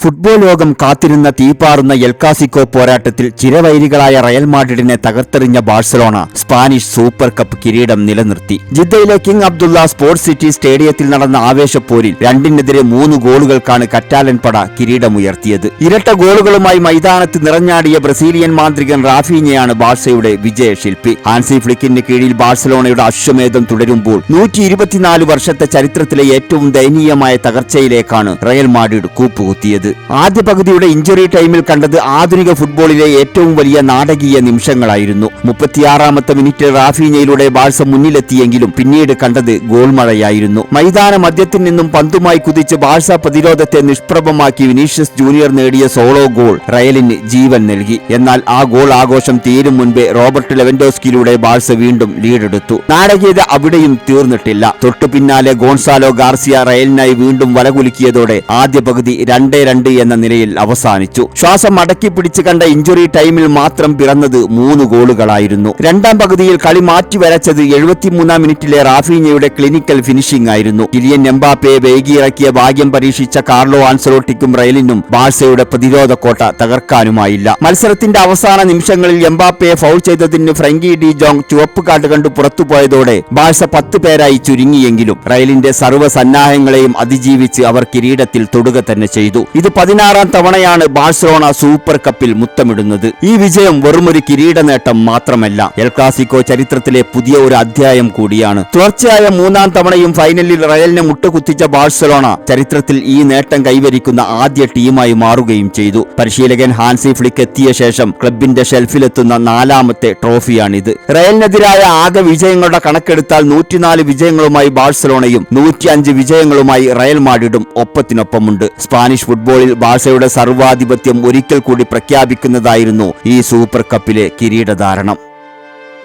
Football ലോകം കാത്തിരുന്ന തീപാറുന്ന എൽകാസിക്കോ പോരാട്ടത്തിൽ ചിരവൈരികളായ റയൽ മാഡ്രിഡിനെ തകർത്തെറിഞ്ഞ ബാഴ്സലോണ സ്പാനിഷ് സൂപ്പർ കപ്പ് കിരീടം നിലനിർത്തി. ജിദ്ദയിലെ കിങ് അബ്ദുള്ള സ്പോർട്സ് സിറ്റി സ്റ്റേഡിയത്തിൽ നടന്ന ആവേശപ്പോരിൽ രണ്ടിനെതിരെ മൂന്ന് ഗോളുകൾക്കാണ് കറ്റാലൻ പട കിരീടമുയർത്തിയത്. ഇരട്ട ഗോളുകളുമായി മൈതാനത്ത് നിറഞ്ഞാടിയ ബ്രസീലിയൻ മാന്ത്രികൻ റാഫീഞ്ഞയാണ് ബാഴ്സയുടെ വിജയശില്പി. ഹാൻസി ഫ്ലിക്കിന് കീഴിൽ ബാഴ്സലോണയുടെ അശ്വമേധം തുടരുമ്പോൾ നൂറ്റി വർഷത്തെ ചരിത്രത്തിലെ ഏറ്റവും ദയനീയമായ തകർച്ചയിലേക്കാണ് റയൽ മാഡ്രിഡ് കൂപ്പുകുത്തിയത്. ആദ്യ പകുതിയുടെ ഇഞ്ചുറി ടൈമിൽ കണ്ടത് ആധുനിക ഫുട്ബോളിലെ ഏറ്റവും വലിയ നാടകീയ നിമിഷങ്ങളായിരുന്നു. മുപ്പത്തിയാറാമത്തെ മിനിറ്റ് റാഫീനയിലൂടെ ബാഴ്സ മുന്നിലെത്തിയെങ്കിലും പിന്നീട് കണ്ടത് ഗോൾമഴയായിരുന്നു മൈതാന മധ്യത്തിൽ നിന്നും പന്തുമായി കുതിച്ച് ബാഴ്സ പ്രതിരോധത്തെ നിഷ്പ്രഭമാക്കി വിനീഷ്യസ് ജൂനിയർ നേടിയ സോളോ ഗോൾ റയലിന് ജീവൻ നൽകി. എന്നാൽ ആ ഗോൾ ആഘോഷം തീരും മുൻപേ റോബർട്ട് ലെവൻഡോസ്കിയിലൂടെ ബാഴ്സ വീണ്ടും ലീഡെടുത്തു. നാടകീയത അവിടെയും തീർന്നിട്ടില്ല. തൊട്ടു പിന്നാലെ ഗോൺസാലോ ഗാർസിയ റയലിനായി വീണ്ടും വലകുലുക്കിയതോടെ ആദ്യ പകുതി രണ്ടേ രണ്ട് എന്ന നിലയിൽ അവസാനിച്ചു. ശ്വാസം അടക്കി പിടിച്ച് കണ്ട ഇഞ്ചുറി ടൈമിൽ മാത്രം പിറന്നത് മൂന്ന് ഗോളുകളായിരുന്നു. രണ്ടാം പകുതിയിൽ കളി മാറ്റി വരച്ചത് എഴുപത്തിമൂന്നാം മിനിറ്റിലെ റാഫീഞ്ഞയുടെ ക്ലിനിക്കൽ ഫിനിഷിംഗ് ആയിരുന്നു. കിലിയൻ എംബാപ്പയെ വേഗിയിറക്കിയ ഭാഗ്യം പരീക്ഷിച്ച കാർലോ ആൻസലോട്ടിക്കും റയലിനും ബാഴ്സയുടെ പ്രതിരോധ കോട്ട തകർക്കാനുമായില്ല. മത്സരത്തിന്റെ അവസാന നിമിഷങ്ങളിൽ എംബാപ്പയെ ഫൗൾ ചെയ്തതിന് ഫ്രങ്കി ഡി ജോങ് ചുവപ്പ് കാർഡ് കണ്ട് പുറത്തുപോയതോടെ ബാഴ്സ പത്ത് പേരായി ചുരുങ്ങിയെങ്കിലും റയലിന്റെ സർവ സന്നാഹങ്ങളെയും അതിജീവിച്ച് അവർ കിരീടത്തിൽ തൊടുക തന്നെ ചെയ്തു. ഇത് പതിനാറാം തവണയാണ് ബാഴ്സലോണ സൂപ്പർ കപ്പിൽ മുത്തമിടുന്നത്. ഈ വിജയം വെറുമൊരു കിരീട നേട്ടം മാത്രമല്ല എൽ ക്ലാസിക്കോ ചരിത്രത്തിലെ പുതിയ ഒരു അധ്യായം കൂടിയാണ്. തുടർച്ചയായ മൂന്നാം തവണയും ഫൈനലിൽ റയലിനെ മുട്ടുകുത്തിച്ച ബാഴ്സലോണ ചരിത്രത്തിൽ ഈ നേട്ടം കൈവരിക്കുന്ന ആദ്യ ടീമായി മാറുകയും ചെയ്തു. പരിശീലകൻ ഹാൻസി ഫ്ലിക്ക് എത്തിയ ശേഷം ക്ലബിന്റെ ഷെൽഫിലെത്തുന്ന നാലാമത്തെ ട്രോഫിയാണിത്. റയലിനെതിരായ ആകെ വിജയങ്ങളുടെ കണക്കെടുത്താൽ നൂറ്റിനാല് വിജയങ്ങളുമായി ബാഴ്സലോണയും നൂറ്റിയഞ്ച് വിജയങ്ങളുമായി റയൽ മാഡ്രിഡും ഒപ്പത്തിനൊപ്പമുണ്ട്. സ്പാനിഷ് ഫുട്ബോളിൽ ബാഴ്സയുടെ സർവാധിപത്യം ഒരിക്കൽ കൂടി പ്രഖ്യാപിക്കുന്നതായിരുന്നു ഈ സൂപ്പർ കപ്പിലെ കിരീടധാരണം.